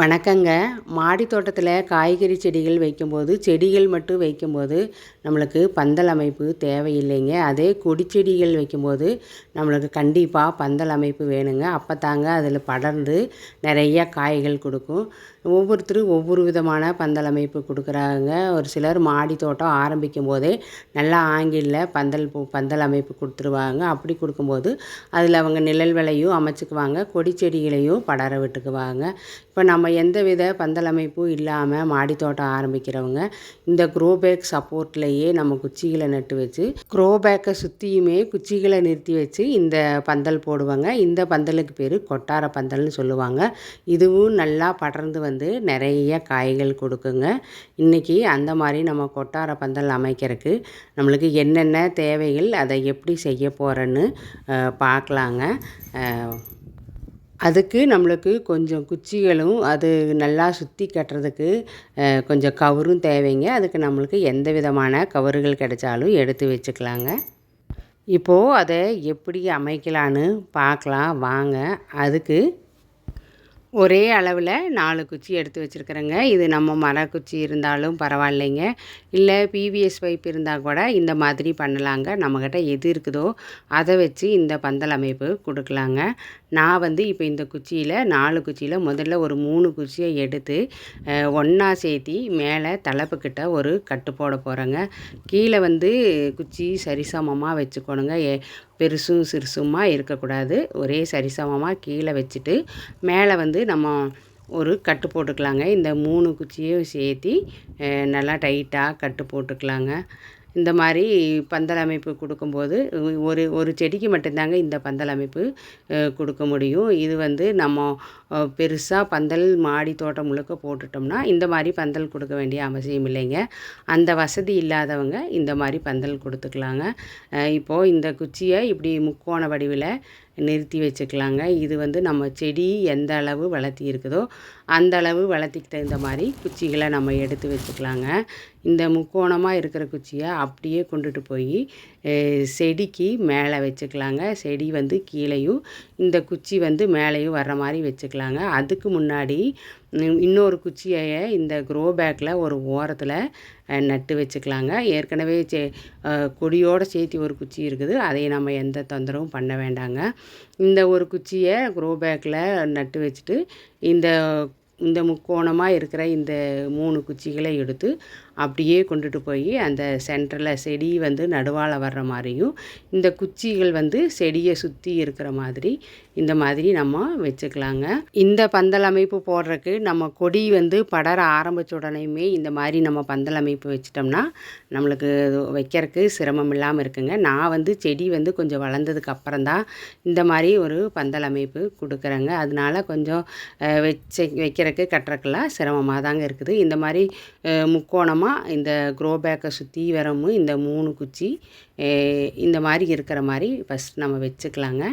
வணக்கங்க. மாடி தோட்டத்தில் காய்கறி செடிகள் வைக்கும்போது செடிகள் மட்டும் வைக்கும்போது நம்மளுக்கு பந்தல் அமைப்பு தேவையில்லைங்க. அதே கொடி செடிகள் வைக்கும்போது நம்மளுக்கு கண்டிப்பாக பந்தல் அமைப்பு வேணுங்க. அப்போ தாங்க அதில் படர்ந்து நிறைய காய்கள் கொடுக்கும். ஒவ்வொருத்தரும் ஒவ்வொரு விதமான பந்தல் அமைப்பு கொடுக்குறாங்க. ஒரு சிலர் மாடி தோட்டம் ஆரம்பிக்கும் போதே நல்லா ஆங்கிலில் பந்தல் பூ பந்தல் அமைப்பு கொடுத்துருவாங்க. அப்படி கொடுக்கும்போது அதில் அவங்க நிழல் விலையும் அமைச்சுக்குவாங்க. கொடி செடிகளையும் படர விட்டுக்குவாங்க. இப்போ நம்ம எந்த வித பந்தல் அமைப்பும் இல்லாமல் மாடி தோட்டம் ஆரம்பிக்கிறவங்க இந்த குரோபேக் சப்போர்ட்லேயே நம்ம குச்சிகளை நட்டு வச்சு குரோபேக்கை சுற்றியுமே குச்சிகளை நிறுத்தி வச்சு இந்த பந்தல் போடுவாங்க. இந்த பந்தலுக்கு பேர் கொட்டார பந்தல்னு சொல்லுவாங்க. இதுவும் நல்லா படர்ந்து வந்து நிறைய காய்கள் கொடுக்குங்க. இன்றைக்கி அந்த மாதிரி நம்ம கொட்டார பந்தல் அமைக்கிறதுக்கு நம்மளுக்கு என்னென்ன தேவைகள் அதை எப்படி செய்ய போகிறேன்னு பார்க்கலாங்க. அதுக்கு நம்மளுக்கு கொஞ்சம் குச்சிகளும் அது நல்லா சுற்றி கட்டுறதுக்கு கொஞ்சம் கவரும் தேவைங்க. அதுக்கு நம்மளுக்கு எந்த விதமான கவருகள் கிடைச்சாலும் எடுத்து வச்சுக்கலாங்க. இப்போது அதை எப்படி அமைக்கலான்னு பார்க்கலாம். வாங்க. அதுக்கு ஒரே அளவில் நாலு குச்சி எடுத்து வச்சுருக்குறேங்க. இது நம்ம மரக்குச்சி இருந்தாலும் பரவாயில்லைங்க. இல்லை பிவிஎஸ் பைப் இருந்தால் கூட இந்த மாதிரி பண்ணலாங்க. நம்மக்கிட்ட எது இருக்குதோ அதை வச்சு இந்த பந்தல் அமைப்பு கொடுக்கலாங்க. நான் வந்து இப்போ இந்த குச்சியில் நாலு குச்சியில் முதல்ல ஒரு மூணு குச்சியை எடுத்து ஒன்றா சேர்த்தி மேலே தலைப்புக்கிட்ட ஒரு கட்டு போட போகிறேங்க கீழே வந்து குச்சி சரிசமமாக வச்சுக்கணுங்க. பெருசும் சிறுசுமாக இருக்கக்கூடாது. ஒரே சரிசமமாக கீழே வச்சுட்டு மேலே வந்து நம்ம ஒரு கட்டு போட்டுக்கலாங்க. இந்த மூணு குச்சியும் சேர்த்தி நல்லா டைட்டாக கட்டு போட்டுக்கலாங்க. இந்த மாதிரி பந்தல் அமைப்பு கொடுக்கும்போது ஒரு ஒரு செடிக்கு மட்டும்தாங்க இந்த பந்தல் அமைப்பு கொடுக்க முடியும். இது வந்து நம்ம பெருசாக பந்தல் மாடி தோட்டம் முழுக்க போட்டுட்டோம்னா இந்த மாதிரி பந்தல் கொடுக்க வேண்டிய அவசியம் இல்லைங்க. அந்த வசதி இல்லாதவங்க இந்த மாதிரி பந்தல் கொடுத்துக்கலாங்க. இப்போது இந்த குச்சியை இப்படி முக்கோண வடிவில் நிறுத்தி வச்சுக்கலாங்க. இது வந்து நம்ம செடி எந்த அளவு வளர்த்தி இருக்குதோ அந்த அளவு வளர்த்திக்கு தகுந்த மாதிரி குச்சிகளை நம்ம எடுத்து வச்சுக்கலாங்க. இந்த முக்கோணமாக இருக்கிற குச்சியை அப்படியே கொண்டுட்டு போய் செடிக்கு மேலே வச்சுக்கலாங்க. செடி வந்து கீழேயும் இந்த குச்சி வந்து மேலேயும் வர்ற மாதிரி வச்சுக்கலாங்க. அதுக்கு முன்னாடி இன்னொரு குச்சியை இந்த க்ரோ பேக்கில் ஒரு ஓரத்தில் நட்டு வச்சுக்கலாங்க. ஏற்கனவே சே கொடியோடு சேர்த்து ஒரு குச்சி இருக்குது. அதை நம்ம எந்த தொந்தரவும் பண்ண வேண்டாங்க. இந்த ஒரு குச்சியை க்ரோ பேக்கில் நட்டு வச்சுட்டு இந்த இந்த முக்கோணமாக இருக்கிற இந்த மூணு குச்சிகளை எடுத்து அப்படியே கொண்டுட்டு போய் அந்த சென்டரில் செடி வந்து நடுவால் வர்ற மாதிரியும் இந்த குச்சிகள் வந்து செடியை சுற்றி இருக்கிற மாதிரி இந்த மாதிரி நம்ம வச்சுக்கலாங்க. இந்த பந்தல் அமைப்பு போடுறதுக்கு நம்ம கொடி வந்து படர ஆரம்பித்த உடனேயுமே இந்த மாதிரி நம்ம பந்தல் அமைப்பு வச்சிட்டோம்னா நம்மளுக்கு வைக்கிறதுக்கு சிரமம் இல்லாமல் இருக்குங்க. நான் வந்து செடி வந்து கொஞ்சம் வளர்ந்ததுக்கு அப்புறம் தான் இந்த மாதிரி ஒரு பந்தல் அமைப்பு கொடுக்குறேங்க. அதனால கொஞ்சம் வச்ச வைக்கிறதுக்கு கட்டுறக்கெல்லாம் சிரமமாக தாங்க இருக்குது. இந்த மாதிரி முக்கோணமாக இந்த க்ரோ பேக்கை சுற்றி வரமும் இந்த மூணு குச்சி இந்த மாதிரி இருக்கிற மாதிரி ஃபஸ்ட் நம்ம வச்சுக்கலாங்க.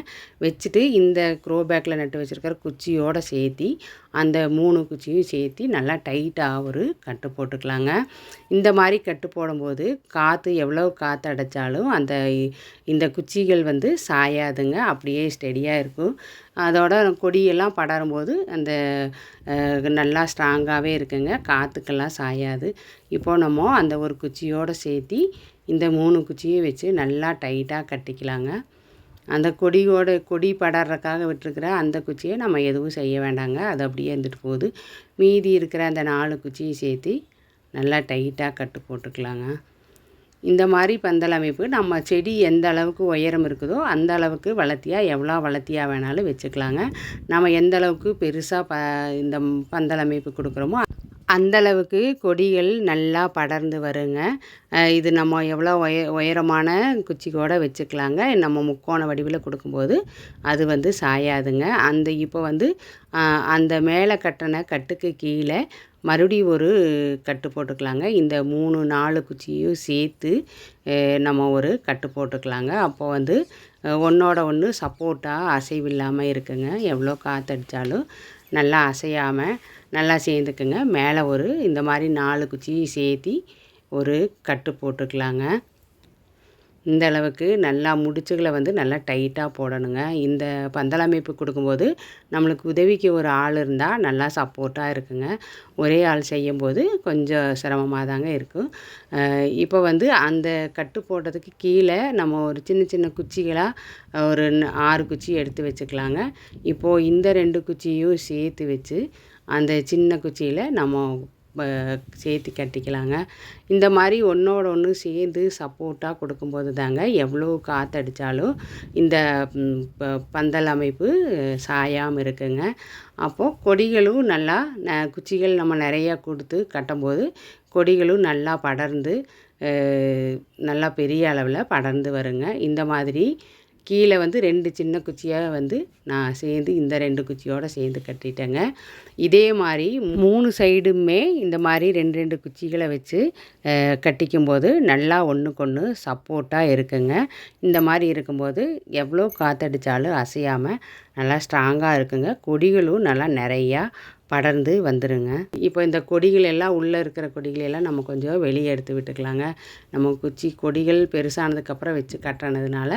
வச்சுட்டு இந்த க்ரோ பேக்கில் நட்டு வச்சுருக்கிற குச்சியோடு சேர்த்தி அந்த மூணு குச்சியும் சேர்த்தி நல்லா டைட்டாக ஒரு கட்டு போட்டுக்கலாங்க. இந்த மாதிரி கட்டு போடும்போது காற்று எவ்வளோ காற்று அடைச்சாலும் அந்த இந்த குச்சிகள் வந்து சாயாதுங்க. அப்படியே ஸ்டெடியாக இருக்கும். அதோட கொடியெல்லாம் படரும்போது அந்த நல்லா ஸ்ட்ராங்காகவே இருக்குங்க. காற்றுக்கெல்லாம் சாயாது. இப்போது நம்ம அந்த ஒரு குச்சியோடு சேர்த்தி இந்த மூணு குச்சியும் வச்சு நல்லா டைட்டாக கட்டிக்கலாங்க. அந்த கொடியோட கொடி படறக்காக விட்டுருக்கிற அந்த குச்சியை நம்ம எதுவும் செய்ய வேண்டாங்க. அது அப்படியே இருந்துட்டு போகுது. மீதி இருக்கிற அந்த நாலு குச்சியை சேர்த்து நல்லா டைட்டாக கட்டு போட்டுக்கலாங்க. இந்த மாதிரி பந்தல் அமைப்பு நம்ம செடி எந்த அளவுக்கு உயரம் இருக்குதோ அந்த அளவுக்கு வளர்த்தியாக எவ்வளோ வளர்த்தியாக வேணாலும் வச்சுக்கலாங்க. நம்ம எந்த அளவுக்கு பெருசாக ப இந்த பந்தல் அமைப்பு கொடுக்குறோமோ அந்தளவுக்கு கொடிகள் நல்லா படர்ந்து வருங்க. இது நம்ம எவ்வளோ உய உயரமான குச்சி கூட வச்சுக்கலாங்க. நம்ம முக்கோண வடிவில் கொடுக்கும்போது அது வந்து சாயாதுங்க. அந்த இப்போ வந்து அந்த மேலே கட்டின கட்டுக்கு கீழே மறுபடியும் ஒரு கட்டு போட்டுக்கலாங்க. இந்த மூணு நாலு குச்சியும் சேர்த்து நம்ம ஒரு கட்டு போட்டுக்கலாங்க. அப்போ வந்து ஒன்றோட ஒன்று சப்போர்ட்டாக அசைவில்லாமல் இருக்குங்க. எவ்வளோ காற்றடிச்சாலும் நல்லா அசையாமல் நல்லா சேர்ந்துக்குங்க. மேலே ஒரு இந்த மாதிரி நாலு குச்சி சேர்த்தி ஒரு கட்டு போட்டுக்கலாங்க. இந்த அளவுக்கு நல்லா முடிச்சுகளை வந்து நல்லா டைட்டாக போடணுங்க. இந்த பந்தல் அமைப்பு கொடுக்கும்போது நம்மளுக்கு உதவிக்கு ஒரு ஆள் இருந்தால் நல்லா சப்போர்ட்டாக இருக்குங்க. ஒரே ஆள் செய்யும்போது கொஞ்சம் சிரமமாக தாங்க இருக்கும். இப்போ வந்து அந்த கட்டு போடுறதுக்கு கீழே நம்ம ஒரு சின்ன சின்ன குச்சிகளாக ஒரு ஆறு குச்சி எடுத்து வச்சுக்கலாங்க. இப்போது இந்த ரெண்டு குச்சியும் சேர்த்து வச்சு அந்த சின்ன குச்சியில் நம்ம சேர்த்து கட்டிக்கலாங்க. இந்த மாதிரி ஒன்றோட ஒன்று சேர்ந்து சப்போர்ட்டாக கொடுக்கும்போது தாங்க எவ்வளோ காற்றடிச்சாலும் இந்த பந்தல் அமைப்பு சாயாமல் இருக்குங்க. அப்போது கொடிகளும் நல்லா ந குச்சிகள் நம்ம நிறையா கொடுத்து கட்டும்போது கொடிகளும் நல்லா படர்ந்து நல்லா பெரிய அளவில் படர்ந்து வருங்க. இந்த மாதிரி கீழே வந்து ரெண்டு சின்ன குச்சியாக வந்து நான் சேர்ந்து இந்த ரெண்டு குச்சியோடு சேர்ந்து கட்டிட்டேங்க. இதே மாதிரி மூணு சைடுமே இந்த மாதிரி ரெண்டு ரெண்டு குச்சிகளை வச்சு கட்டிக்கும்போது நல்லா ஒன்றுக்கு ஒன்று சப்போர்ட்டாக இருக்குங்க. இந்த மாதிரி இருக்கும்போது எவ்வளோ காற்றடிச்சாலும் அசையாமல் நல்லா ஸ்ட்ராங்காக இருக்குங்க. கொடிகளும் நல்லா நிறையா படர்ந்து வந்துடுங்க இப்போ இந்த கொடிகள் எல்லாம் உள்ளே இருக்கிற கொடிகள் எல்லாம் நம்ம கொஞ்சம் வெளியே எடுத்து விட்டுக்கலாங்க. நம்ம குச்சி கொடிகள் பெருசானதுக்கப்புறம் வச்சு கட்டினதுனால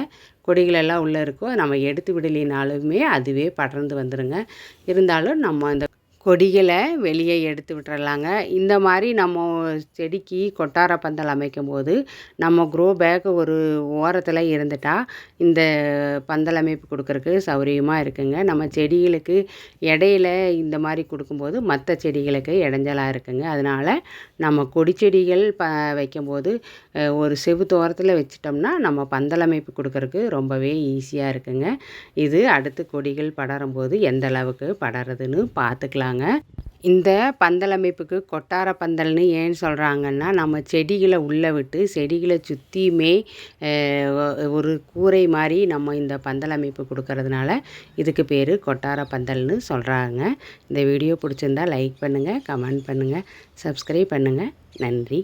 கொடிகள் எல்லாம் உள்ளே இருக்கோ நம்ம எடுத்து விடலினாலுமே அதுவே படர்ந்து வந்துடுங்க இருந்தாலும் நம்ம இந்த கொடிகளை வெளியே எடுத்து விட்டுறலாங்க. இந்த மாதிரி நம்ம செடிக்கு கொட்டார பந்தல் அமைக்கும் போது நம்ம க்ரோ பேக் ஒரு ஓரத்தில் இருந்துட்டால் இந்த பந்தல் அமைப்பு கொடுக்குறக்கு சௌகரியமாக இருக்குங்க. நம்ம செடிகளுக்கு இடையில இந்த மாதிரி கொடுக்கும்போது மற்ற செடிகளுக்கு இடைஞ்சலாக இருக்குங்க. அதனால் நம்ம கொடி செடிகள் ப வைக்கும்போது ஒரு செவுத்தோரத்தில் வச்சிட்டோம்னா நம்ம பந்தல் அமைப்பு கொடுக்குறக்கு ரொம்பவே ஈஸியாக இருக்குங்க. இது அடுத்து கொடிகள் படரும்போது எந்த அளவுக்கு படறதுன்னு பார்த்துக்கலாம் சொல்கிறாங்க இந்த பந்தல் அமைப்புக்கு கொட்டார பந்தல்னு ஏன் சொல்கிறாங்கன்னா நம்ம செடிகளை உள்ளே விட்டு செடிகளை சுற்றியுமே ஒரு கூரை மாதிரி நம்ம இந்த பந்தல் அமைப்பு கொடுக்கறதுனால இதுக்கு பேர் கொட்டார பந்தல்னு சொல்கிறாங்க இந்த வீடியோ பிடிச்சிருந்தா லைக் பண்ணுங்கள் கமெண்ட் பண்ணுங்கள் சப்ஸ்கிரைப் பண்ணுங்கள் நன்றி.